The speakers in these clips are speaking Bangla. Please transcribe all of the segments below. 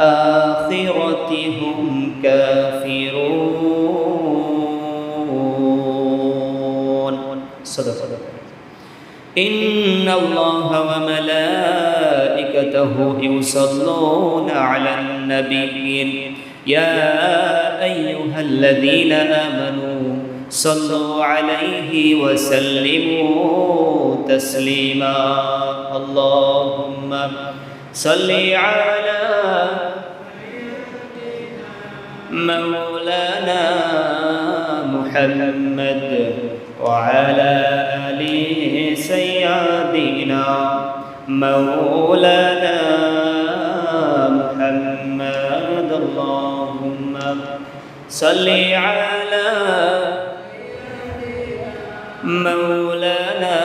بالآخرة هم كافرون. صدق. إن الله وملائكته يصلون على النبي. يا أيها الذين آمنوا صلوا عليه وسلموا تسليما. اللهم صل على مولانا محمد وعلى آل سيدنا مولانا محمد. اللهم صل على مولانا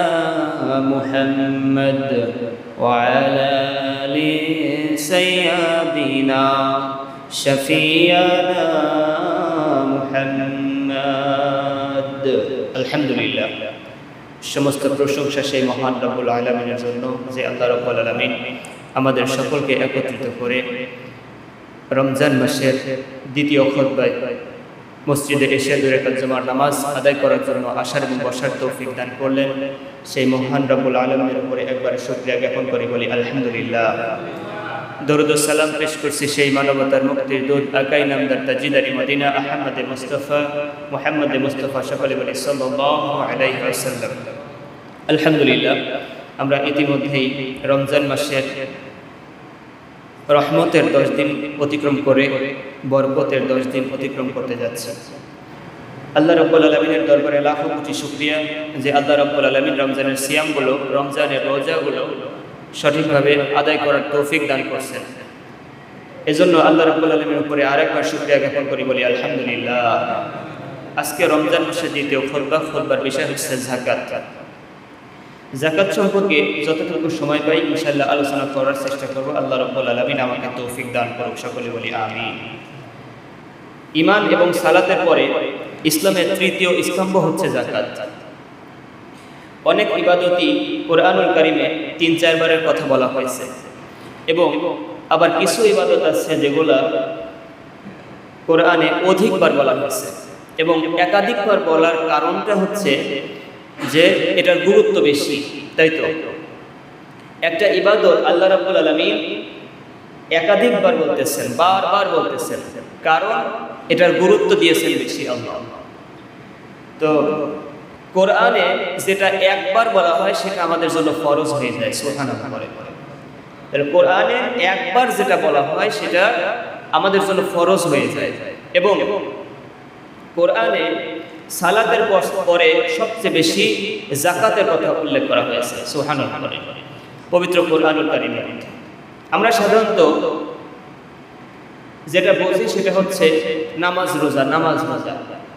محمد وعلى آل سيدنا شفيعنا محمد الحمد لله সমস্ত প্রশংসা সেই মহান রব্বুল আলমিনের জন্য যে আল্লাহ রব্বুল আলমিন আমাদের সকলকে একত্রিত করে রমজান মাসের দ্বিতীয় খোদ্বায় মসজিদে এসে দূরে জমার নামাজ আদায় করার জন্য আসার এবং বসার তৌফিক দান করলেন সেই মহান রব্বুল আলমের উপরে একবারে শুক্রিয়া জ্ঞাপন করি, বলি আলহামদুলিল্লাহ। দরুদ সালাম পেশ করছি সেই মানবতার মুক্তির দূত আকাই নামদার তাজিদারি মদিনা আহমদে মুস্তফা, মোহাম্মদে মুস্তফা সকলে বলি ওয়াসাল্লাম। আলহামদুলিল্লাহ, আমরা ইতিমধ্যেই রমজান মাসের রহমতের দশ দিন অতিক্রম করে বরকতের দশ দিন অতিক্রম করতে যাচ্ছে। আল্লাহ রব্বুল আলমিনের দরবারে লাখো কোটি শুক্রিয়া যে আল্লাহ রব্বুল আলমিন রমজানের সিয়ামগুলো, রমজানের রোজাগুলো সঠিকভাবে আদায় করার তৌফিক দান করছেন। এজন্য আল্লাহ রব্বুল আলমীর উপরে আরেকবার শুক্রিয়া জ্ঞাপন করি, বলি আলহামদুলিল্লাহ। আজকে রমজান মাসের দ্বিতীয় খোরবা, খোরবার বিষয় হচ্ছে জাকাত জাকাত সম্পর্কে যতটুকু সময় পাই ইনশাল্লাহ আলোচনা করার চেষ্টা করব। আল্লাহ রব্বুল আলমিন আমাকে তৌফিক দান করুক, সকলে বলি আমি ইমান এবং সালাতের পরে ইসলামের তৃতীয় স্তম্ভ হচ্ছে জাকাত অনেক ইবাদতই কোরআনুল কারিমে তিন চারবারের কথা বলা হয়েছে। এবং আবার কিছু ইবাদত আছে যেগুলা কোরআনে অধিকবার বলা হয়েছে। এবং একাধিকবার বলার কারণটা হচ্ছে যে এটার গুরুত্ব বেশি, তাই তো? একটা ইবাদত আল্লাহ রাবুল আলমিন একাধিকবার বলতেছেন, বারবার বলতেছেন। কারণ এটার গুরুত্ব দিয়েছেন বেশি আল্লাহ। তো কোরআনে যেটা একবার বলা হয়, সেটা আমাদের জন্য ফরজ হয়ে যায় সোহানা তাহলে কোরআনে একবার যেটা বলা হয়, সেটা আমাদের জন্য ফরজ হয়ে যায়। এবং কোরআনে সালাতের পরে সবচেয়ে বেশি জাকাতের কথা উল্লেখ করা হয়েছে সোহান পবিত্র কোরআনুল কারিমের আমরা সাধারণত যেটা বুঝি সেটা হচ্ছে নামাজ রোজা নামাজ রোজা।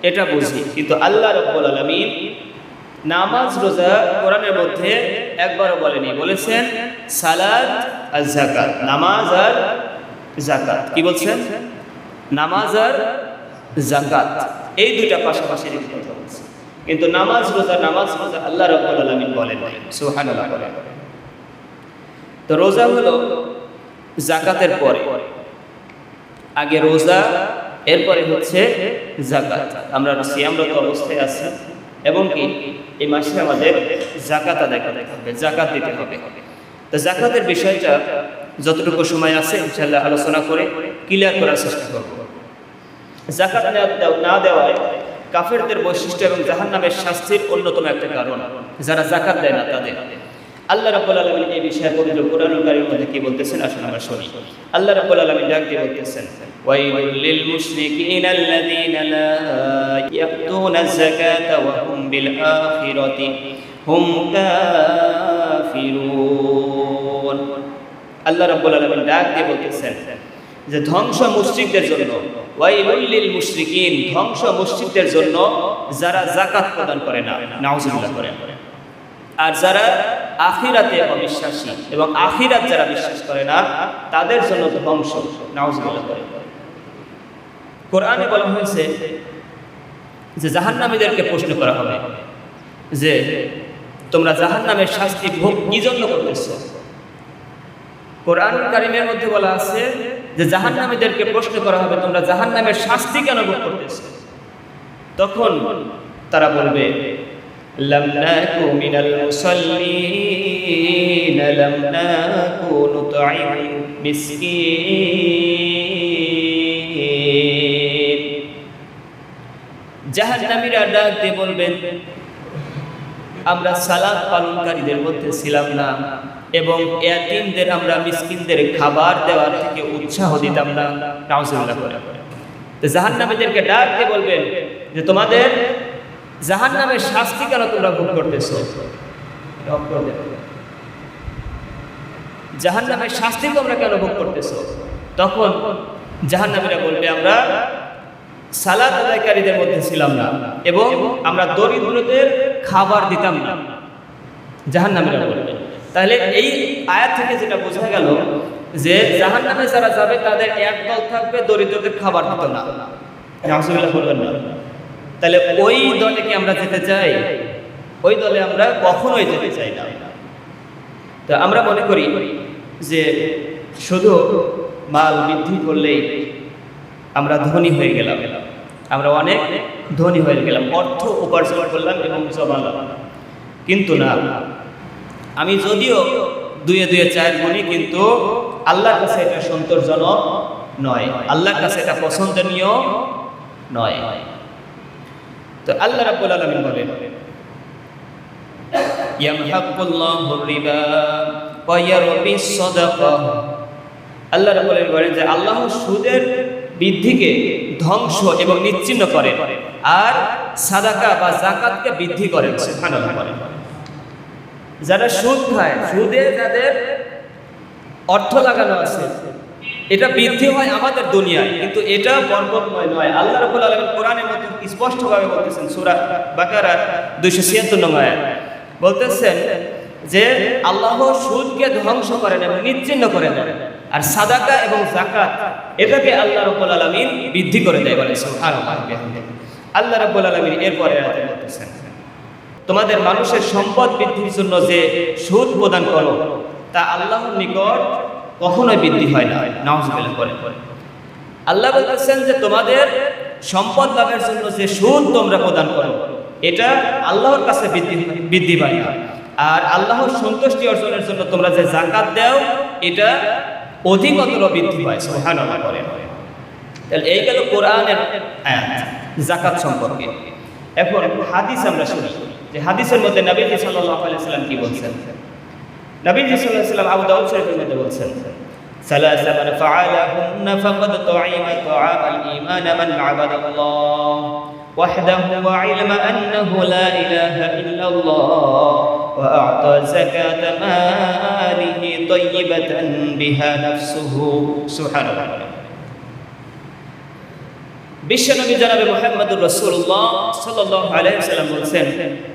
এটা বুঝি। কিন্তু আল্লাহ রব্বুল আলমিন নামাজ রোজা কোরআনের মধ্যে একবারও বলেনি। বলেছেন সালাদ আর জাকাত নামাজ আর জাকাত কি বলছেন? নামাজ আর জাকাত এই দুইটা পাশাপাশি রেখে কথা কিন্তু নামাজ রোজা নামাজ রোজা আল্লাহ রব্বুল আলমিন বলেন সুহানুল্লাহ বলেন। তো রোজা হলো জাকাতের পরে। আগে রোজা, এরপরে হচ্ছে জাকাত আমরা সিয়ামরত অবস্থায় আছি। এবং কি, এই মাসে আমাদের জাকাত আদায় করতে হবে জাকাত দিতে হবে। তো জাকাতের বিষয়টা যতটুকু সময় আছে ইনশাল্লাহ আলোচনা করে ক্লিয়ার করার চেষ্টা করব। জাকাত না দেওয়ায় কাফেরদের বৈশিষ্ট্য এবং জাহান নামের শাস্তির অন্যতম একটা কারণ, যারা জাকাত দেয় না তাদের। আল্লাহ রাব্বুল আলামিন এই বিষয়ে পবিত্র কোরআনুল কারীমের মধ্যে কি বলতেছেন? আসুন আমরা শুনি। আল্লাহ রাব্বুল আলামিন ডাক দিয়ে বলতেছেন আল্লাযীনা লা ইয়াতুনা যাকাতা ওয়া হুম বিল আখিরাতি হুম কাফিরুন আল্লাহ রাব্বুল আলামিন ডাক দিয়ে বলতেছেন যে ধ্বংস মুশরিকদের জন্য, ওয়াইলুল লিল মুশরিকিন ধ্বংস মুশরিকদের জন্য যারা যাকাত প্রদান করে না, নাউজুবিল্লাহ করে। আর যারা আখিরাতে অবিশ্বাসী এবং আখিরাত যারা বিশ্বাস করে না, তাদের জন্য ধ্বংস, নাউজুবিল্লাহ করে। কোরআনে বলা হয়েছে যে জাহান্নামীদেরকে প্রশ্ন করা হবে যে তোমরা জাহান্নামের শাস্তি ভোগ কি জন্য করতেছো কোরআন কারিমের মধ্যে বলা আছে যে জাহান্নামীদেরকে প্রশ্ন করা হবে তোমরা জাহান্নামের শাস্তি কেন ভোগ করতেছো তখন তারা বলবে لم نكن من المصلين لم نكن نطعم مسكين জাহান্নামীরা ডাক দিয়ে বলবেন, আমরা সালাদ পালনকারীদের মধ্যে ছিলাম না এবং এতিমদের আমরা মিসকিনদের খাবার দেওয়ার থেকে উৎসাহ দিতাম না। নাউজুবিল্লাহ করে। তো জাহান্নামীদেরকে ডাক দিয়ে বলবেন যে, তোমাদের জাহান্নামের শাস্তি কেন তোমরা ভোগ করতেছো? জাহান্নামের শাস্তি তোমরা কেন ভোগ করতেছ? তখন জাহান্নামীরা বলবে, আমরা সালাদ আদায়কারীদের মধ্যে ছিলাম না এবং আমরা দরিদ্রদের খাবার দিতাম না। জাহান্নামীরা বলবে। তাহলে এই আয়াত থেকে যেটা বোঝা গেল যে জাহান্নামে যারা যাবে, তাদের এক দল থাকবে, দরিদ্রদের খাবার দিত না। নাউজুবিল্লাহ বলবেন না। তাহলে ওই দলে কি আমরা যেতে চাই? ওই দলে আমরা কখনোই যেতে চাই না। তো আমরা মনে করি যে শুধু মাল বৃদ্ধি করলেই আমরা ধনী হয়ে গেলাম। আমরা অনেক ধনী হয়ে গেলাম। অর্থ উপার্জন করলাম এবং জমালাম কিন্তু না, আমি যদিও দুয়ে দুয়ে চার গুণী, কিন্তু আল্লাহর কাছে এটা সন্তোষজনক নয়। আল্লাহর কাছে এটা পছন্দনীয় নয়। তো আল্লাহ রাব্বুল আলামিন বলেন আল্লাহ বলেন যে, আল্লাহ সুদের বৃদ্ধিকে ধ্বংস এবং নিচ্ছিন্ন করেন আর সাদাকা বা জাকাতকে বৃদ্ধি সুবহানাল্লাহ যারা সুদ খায়, সুদে যাদের অর্থ লাগানো আছে, এটা বৃদ্ধি হয় আমাদের দুনিয়ায়, কিন্তু এটা বরকতময় নয়। আল্লাহ আলামিন কোরআনের মধ্যে স্পষ্টভাবে বলতেছেন, সূরা বাকারা 276 নম্বর নয় বলতেছেন যে, আল্লাহ সুদকে ধ্বংস করেন এবং নিচ্ছিন্ন করে দেন। আর সাদাকা এবং জাকাত এটাকে আল্লাহ রাব্বুল আলামিন বৃদ্ধি করে দেয় বলে আল্লাহ রাব্বুল আলামিন এরপরে তোমাদের মানুষের সম্পদ বৃদ্ধির জন্য যে সুদ প্রদান করো, তা আল্লাহর নিকট কখনোই বৃদ্ধি হয় না। নাউজুবিল্লাহ করে আল্লাহ বলতেছেন যে, তোমাদের সম্পদ লাভের জন্য যে সুদ তোমরা প্রদান করো, এটা আল্লাহর কাছে বৃদ্ধি বৃদ্ধি পায় না। আর আল্লাহর সন্তুষ্টি অর্জনের জন্য তোমরা যে জাকাত দাও, এটা অধিকতর বৃদ্ধি পায় সুবহানাল্লাহ করে তাহলে এই গেল কোরআনের আয়াত জাকাত সম্পর্কে এখন হাদিস আমরা শুনি যে হাদিসের মধ্যে নবীজি সাল্লাল্লাহু আলাইহি সাল্লাম কি বলছেন নবীজি সাল্লাল্লাহু আলাইহি সাল্লাম আবু দাউদ শরীফের মধ্যে বলছেন ثلاث من فعلهن فقد طعم طعام الإيمان من عبد الله وحده وعلم أنه لا إله إلا الله وأعطى زكاة ماله طيبة بها نفسه سبحان الله বিশ্বনবী জনাবে মোহাম্মদুর রসুল্লাহ সাল্লাহ আলাইসাল্লাম বলছেন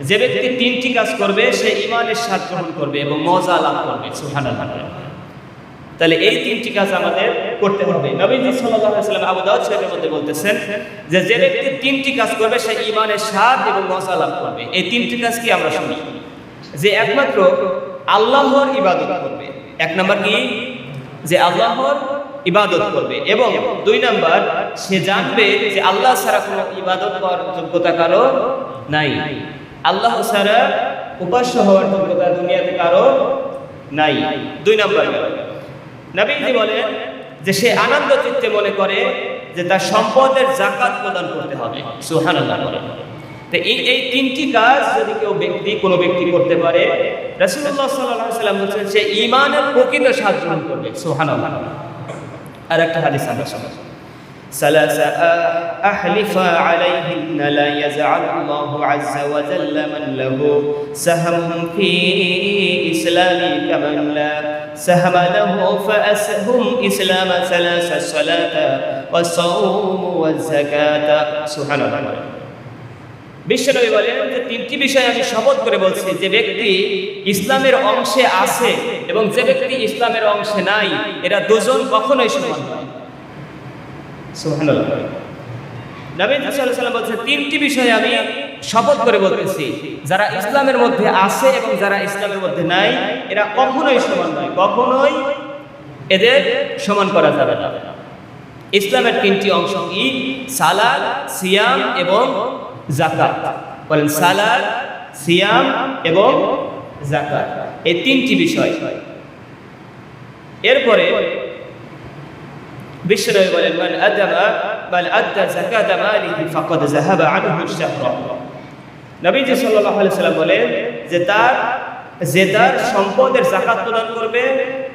যে ব্যক্তি তিনটি কাজ করবে সে ইমানের স্বাদ গ্রহণ করবে এবং মজা লাভ করবে সুহান তাহলে এই তিনটি কাজ আমাদের করতে হবে নবীজি সাল্লাহ সাল্লাম আবু দাউদ সাহেবের মধ্যে বলতেছেন যে যে ব্যক্তি তিনটি কাজ করবে সে ইমানের স্বাদ এবং মজা লাভ করবে এই তিনটি কাজ কি আমরা শুনি যে একমাত্র আল্লাহর ইবাদত করবে। এক নম্বর কি? যে আল্লাহর ইবাদত করবে। এবং দুই নাম্বার, সে জানবে যে আল্লাহ ছাড়া কোনো ইবাদত করার যোগ্যতা কারও নাই। আল্লাহ ছাড়া উপাস্য হওয়ার যোগ্যতা দুনিয়াতে কারও নাই। দুই নাম্বার নবীজি বলেন যে সে আনন্দ চিত্তে মনে করে যে তার সম্পদের জাকাত প্রদান করতে হবে। সুবহানাল্লাহ বলেন। তো এই এই তিনটি কাজ যদি কেউ ব্যক্তি কোনো ব্যক্তি করতে পারে রাসূলুল্লাহ সাল্লাল্লাহু আলাইহি সাল্লাম বলেছেন সে ঈমানের প্রকৃত স্বাদ গ্রহণ করবে সুবহানাল্লাহ আর একটা হাদিস আমরা শুনি ثلاث أحلف عليهن لا يجعل الله عز وجل من له سهم في إسلام كمن لا سهم له فأسهم إسلام ثلاث الصلاة والصوم والزكاة سبحان الله বিশ্বনবী বলেন যে তিনটি বিষয় আমি শপথ করে বলছি, যে ব্যক্তি ইসলামের অংশে আছে এবং যে ব্যক্তি ইসলামের অংশে নাই, এরা দুজন কখনোই সমান নয়। সুবহানাল্লাহ। নবী সাল্লাল্লাহু আলাইহি বলছে, তিনটি বিষয় আমি শপথ করে বলতেছি, যারা ইসলামের মধ্যে আছে এবং যারা ইসলামের মধ্যে নাই, এরা কখনোই সমান নয়। কখনোই এদের সমান করা যাবে না। ইসলামের তিনটি অংশ কি? সালাদ, সিয়াম এবং জাকাত বলেন সালাদ, সিয়াম এবং জাকাত এই তিনটি বিষয়। এরপরে বিশ্বনবী বলেন, মান আদামা মান যাকাত মালিহি ফাকাদ যাহাবা আনহু সাল্লাল্লাহু আলাইহি সাল্লাম বলেন যে তার যে তার সম্পদের জাকাত প্রদান করবে,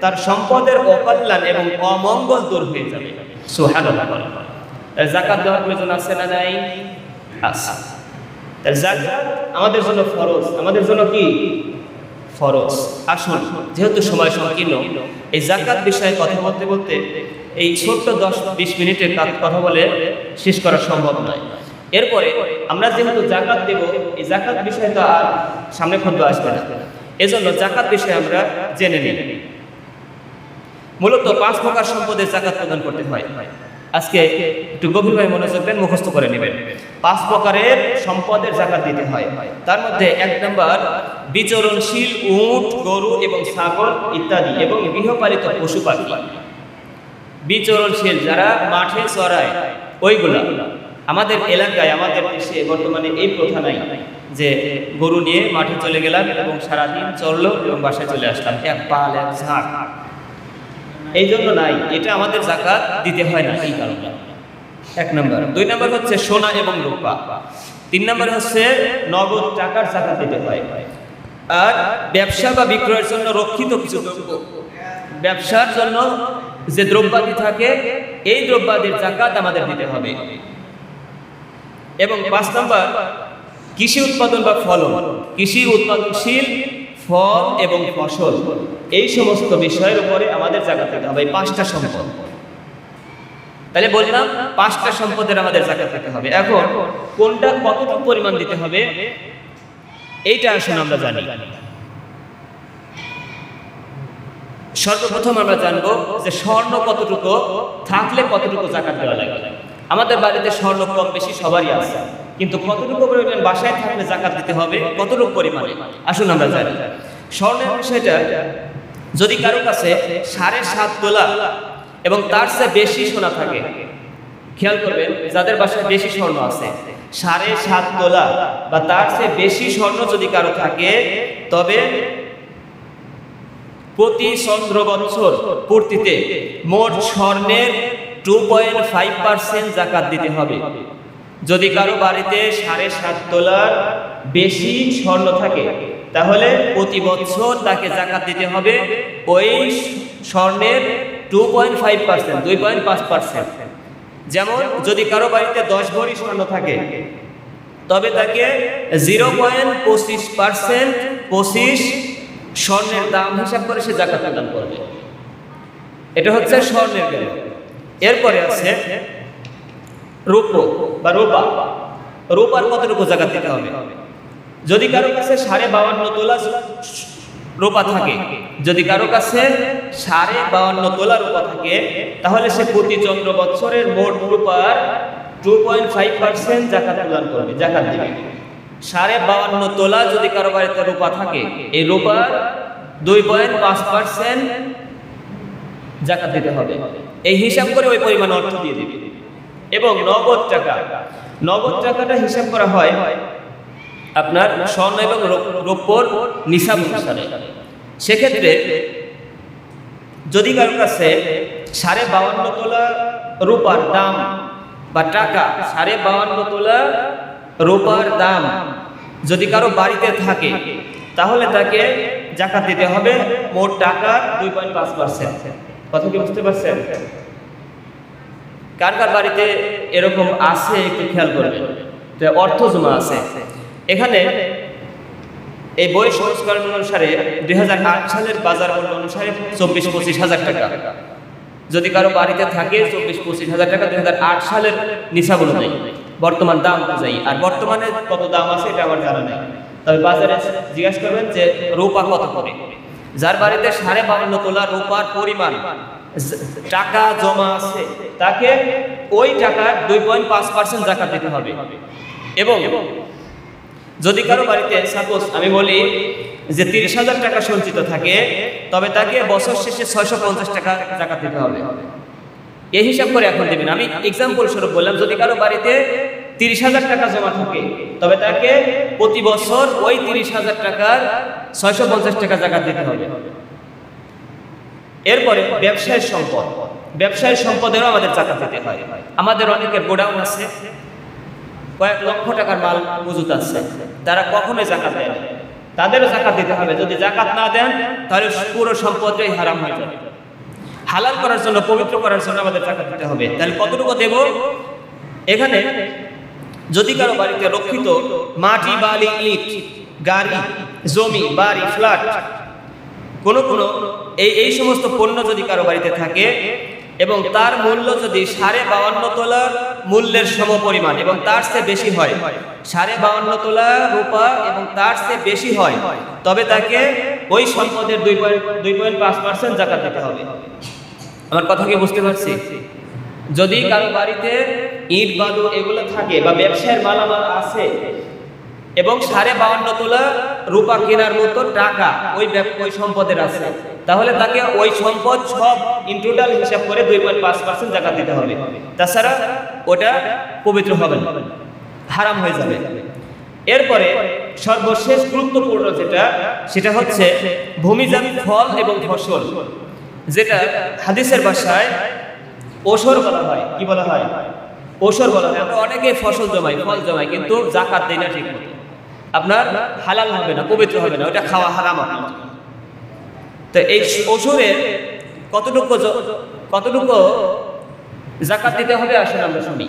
তার সম্পদের অকল্যাণ এবং অমঙ্গল দূর হয়ে যাবে। সুবহানাল্লাহ। জাকাত দেওয়ার প্রয়োজন আছে না নাই? আছে তার জাকাত আমাদের জন্য ফরজ। আমাদের জন্য কি? ফরজ। আসুন যেহেতু সময় সংকীর্ণ, এই জাকাত বিষয়ে কথা বলতে বলতে এই ছোট্ট দশ বিশ মিনিটের কথা বলে শেষ করা সম্ভব নয়। এরপরে আমরা যেহেতু জাকাত দেব, এই জাকাত বিষয়ে তো আর সামনে খন্ড আসবে না। এজন্য জাকাত বিষয়ে আমরা জেনে নিই। মূলত পাঁচ প্রকার সম্পদের জাকাত প্রদান করতে হয়। আজকে একটু গভীরভাবে মনোযোগ দেন, মুখস্থ করে নেবেন। পাঁচ প্রকারের সম্পদের জাকাত দিতে হয়। তার মধ্যে এক নম্বর, বিচরণশীল উট, গরু এবং ছাগল ইত্যাদি এবং গৃহপালিত পশু পাখি। বিচরণশীল যারা মাঠে চড়ায়, ওইগুলা। আমাদের এলাকায়, আমাদের দেশে বর্তমানে এই প্রথা নাই যে গরু নিয়ে মাঠে চলে গেলাম এবং সারাদিন চলল এবং বাসায় চলে আসলাম। এক পাল, এক ঝাঁক। এই জন্য নাই, এটা আমাদের জাকাত দিতে হয় না এই কারণে। এক নম্বর। দুই নম্বর হচ্ছে সোনা এবং রূপা। তিন নম্বর হচ্ছে নগদ টাকার জাকাত দিতে হয়। আর ব্যবসা বা বিক্রয়ের জন্য রক্ষিত কিছু দ্রব্য। ব্যবসার জন্য যে দ্রব্যাদি থাকে, এই দ্রব্যাদির জাকাত আমাদের দিতে হবে। এবং পাঁচ নম্বর, কৃষি উৎপাদন বা ফলন। কৃষি উৎপাদনশীল ফল এবং ফসল, এই সমস্ত বিষয়ের উপরে আমাদের জাকাত দিতে হবে পাঁচটা সম্পদ। তাহলে বললাম, পাঁচটা সম্পদের আমাদের জাকাত দিতে হবে। এখন, কোনটা কতটুকু পরিমাণ দিতে হবে, এইটা আসুন আমরা জানি। সর্বপ্রথম আমরা জানব যে স্বর্ণ কতটুকু, থাকলে কতটুকু জাকাত দেওয়া লাগে। আমাদের বাড়িতে স্বর্ণ কম বেশি সবারই আছে। কিন্তু কতটুকু পরিমাণ বাসায় থাকলে জাকাত দিতে হবে? কতটুকু পরিমাণে? আসুন আমরা জানি। স্বর্ণের বিষয়টা, যদি কারও কাছে সাড়ে সাত তোলা এবং তার চেয়ে বেশি সোনা থাকে, খেয়াল করবেন, যাদের বাসায় বেশি স্বর্ণ আছে, সাড়ে সাত তোলা বা তার চেয়ে বেশি স্বর্ণ যদি কারও থাকে, তবে প্রতি চন্দ্র বছর পূর্তিতে মোট স্বর্ণের টু পয়েন্ট ফাইভ পার্সেন্ট জাকাত দিতে হবে। যদি কারও বাড়িতে সাড়ে সাত তোলার বেশি স্বর্ণ থাকে, তাহলে প্রতি বছর তাকে জাকাত দিতে হবে ওই স্বর্ণের টু পয়েন্ট ফাইভ পার্সেন্ট দুই পয়েন্ট পাঁচ পার্সেন্ট যেমন যদি কারও বাড়িতে দশ ভরি স্বর্ণ থাকে, তবে তাকে জিরো পয়েন্ট পঁচিশ পার্সেন্ট পঁচিশ স্বর্ণের দাম হিসাব করে সে জাকাত প্রদান করবে। এটা হচ্ছে স্বর্ণের এরপরে আছে রূপ বা রূপা। রূপার কতটুকু জাকাত দিতে হবে? যদি কারও কাছে সাড়ে বাউান্ন তোলা রোপা থাকে, যদি কারও কাছে সাড়ে বাউান্ন তোলা রোপা থাকে, তাহলে সে প্রতি চন্দ্র বছরের মোট রোপার টু পয়েন্ট ফাইভ পার্সেন্ট জাকাত প্রদান করবে, জাকাত দেবে। সাড়ে বাউান্ন তোলা যদি কারও বাড়িতে রোপা থাকে, এই রোপার দুই পয়েন্ট পাঁচ পার্সেন্ট জাকাত দিতে হবে। এই হিসাব করে ওই পরিমাণ অর্থ দিয়ে দিবে। এবং নগদ টাকা। নগদ টাকাটা হিসাব করা হয় আপনার স্বর্ণ এবং রৌ- রৌপ্যর নিসাব অনুসারে। সেক্ষেত্রে যদি কারোর কাছে সাড়ে বাউান্ন তোলা রূপার দাম বা টাকা, সাড়ে বাউান্ন তোলা রূপার দাম যদি কারও বাড়িতে থাকে, তাহলে তাকে জাকাত দিতে হবে মোট টাকার দুই পয়েন্ট পাঁচ পার্সেন্ট। কথা কি বুঝতে পারছেন? কার কার বাড়িতে এরকম আছে, একটু খেয়াল করবেন যে অর্থ জমা আছে। এখানে এই বই সংস্করণ অনুসারে দুই হাজার আট সালের বাজার মূল্য অনুসারে চব্বিশ পঁচিশ হাজার টাকা। যদি কারও বাড়িতে থাকে, চব্বিশ পঁচিশ হাজার টাকা দুই সালের নিশাব অনুযায়ী, বর্তমান দাম অনুযায়ী। আর বর্তমানে কত দাম আছে, এটা আমার জানা নেই। তবে বাজারে জিজ্ঞাসা করবেন যে রূপা কত করে? যার বাড়িতে সাড়ে বাউন্ন তোলা রূপার পরিমাণ টাকা জমা আছে, তাকে ওই টাকার দুই পয়েন্ট পাঁচ পার্সেন্ট জাকাত দিতে হবে। এবং যদি কারও বাড়িতে সাপোজ আমি বলি যে তিরিশ হাজার টাকা সঞ্চিত থাকে, তবে তাকে বছর শেষে ছয়শো পঞ্চাশ টাকা জাকাত দিতে হবে। এই হিসাব করে এখন দেবেন। আমি এক্সাম্পল স্বরূপ বললাম, যদি কারও বাড়িতে তিরিশ হাজার টাকা জমা থাকে, তবে তাকে প্রতি বছর ওই তিরিশ হাজার টাকার ছয়শো পঞ্চাশ টাকা জাকাত দিতে হবে। এরপরে ব্যবসায়ের সম্পদ। ব্যবসায়ের সম্পদেরও আমাদের জাকাত দিতে হয়। আমাদের অনেকের গোডাউন আছে। কয়েক লক্ষ টাকার মাল মজুত আছে। তারা কখনোই জাকাত দেয় না। তাদেরও জাকাত দিতে হবে। যদি জাকাত না দেন, তাহলে পুরো সম্পদটাই হারাম হয়ে যাবে। হালাল করার জন্য, পবিত্র করার জন্য আমাদের জাকাত দিতে হবে। তাহলে কতটুকু দেব? এখানে যদি কারও বাড়িতে রক্ষিত মাটি, বালি, ইট, গাড়ি, জমি, বাড়ি, ফ্ল্যাট কোনো কোনো এই এই সমস্ত পণ্য যদি কারও বাড়িতে থাকে এবং তার মূল্য যদি সাড়ে বাউন্ন তোলার মূল্যের সম পরিমাণ এবং তার চেয়ে বেশি হয়, সাড়ে বাউন্ন তোলা রূপা এবং তার চেয়ে বেশি হয়, তবে তাকে ওই সম্পদের দুই পয়েন্ট দুই পয়েন্ট পাঁচ পার্সেন্ট জাকাত দিতে হবে। আমার কথা কি বুঝতে পারছি? যদি কারও বাড়িতে ইট, বালু এগুলো থাকে বা ব্যবসায়ের মালামাল আছে এবং সাড়ে বাউন্ন তোলা রূপা কেনার মতো টাকা ওই ওই সম্পদের আছে। তাহলে তাকে ওই সম্পদ সব ইন টোটাল হিসাব করে দুই পয়েন্ট পাঁচ পার্সেন্ট জাকাত দিতে হবে। তাছাড়া ওটা পবিত্র হবে না। হারাম হয়ে যাবে। এরপরে সর্বশেষ গুরুত্বপূর্ণ যেটা, সেটা হচ্ছে ভূমিজাত ফল এবং ফসল, যেটা হাদিসের ভাষায় ওসর বলা হয়। কি বলা হয়? ওসর বলা হয়। আমরা অনেকে ফসল জমাই, ফল জমাই, কিন্তু জাকাত দেয় না ঠিক মতো আপনার হালাল হবে না, পবিত্র হবে না ওটা খাওয়া হারাম তো এই ওসরের কতটুকু কতটুকু জাকাত দিতে হবে আসলে আমরা শুনি।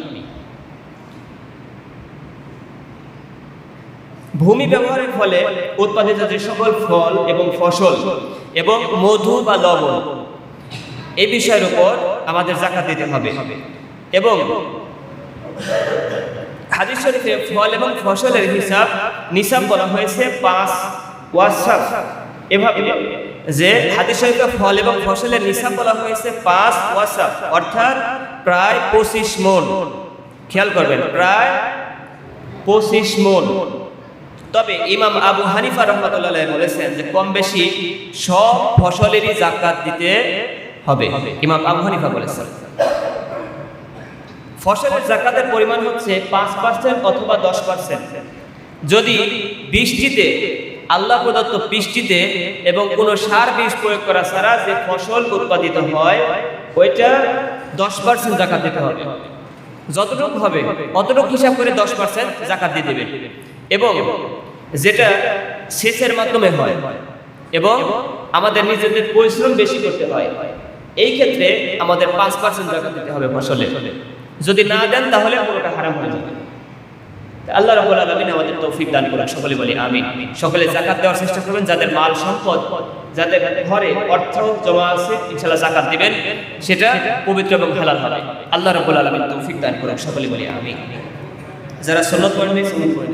ভূমি ব্যবহারের ফলে উৎপাদিত যে সকল ফল এবং ফসল এবং মধু বা লবণ এই বিষয়ের উপর আমাদের জাকাত দিতে হবে। এবং হাদিস শরীফে ফল এবং ফসলের হিসাব নিসাব বলা হয়েছে পাঁচ ওয়াসাফ। এভাবে যে হাদিস শরীফে ফল এবং ফসলের নিসাব বলা হয়েছে পাঁচ ওয়াসাফ, অর্থাৎ প্রায় পঁচিশ মন। খেয়াল করবেন, প্রায় পঁচিশ মন। তবে ইমাম আবু হানিফা রহমতুল্লাহ বলেছেন যে কম বেশি সব ফসলেরই জাকাত দিতে হবে। ইমাম আবু হানিফা বলেছেন। ফসলের জাকাতের পরিমাণ হচ্ছে পাঁচ পার্সেন্ট অথবা দশ পার্সেন্ট যদি বৃষ্টিতে, আল্লাহ প্রদত্ত বৃষ্টিতে এবং কোনো সার বীজ প্রয়োগ করা ছাড়া যে ফসল উৎপাদিত হয়, ওইটা দশ পার্সেন্ট জাকাত দিতে হবে। যতটুকু হবে, অতটুকু হিসাব করে দশ পার্সেন্ট জাকাত দিয়ে দেবেন এবং যেটা সেচের মাধ্যমে হয় এবং আমাদের নিজেদের পরিশ্রম বেশি করতে হয়, এই ক্ষেত্রে আমাদের পাঁচ পার্সেন্ট জাকাত দিতে হবে ফসলে। যদি না দেন, তাহলে পুরোটা হারাম হয়ে যাবে। আল্লাহ রব আলামিন আমাদের তৌফিক দান করুন, সকলে বলি আমি সকলে জাকাত দেওয়ার চেষ্টা করবেন, যাদের মাল সম্পদ, যাদের ঘরে অর্থ জমা আছে ইনশাল্লাহ জাকাত দিবেন, সেটা পবিত্র এবং হালাল হবে। আল্লাহ রব আলমিন তৌফিক দান করুন, সকলে বলি আমি যারা সন্ন্যত পড়েন সন্ন্যত করে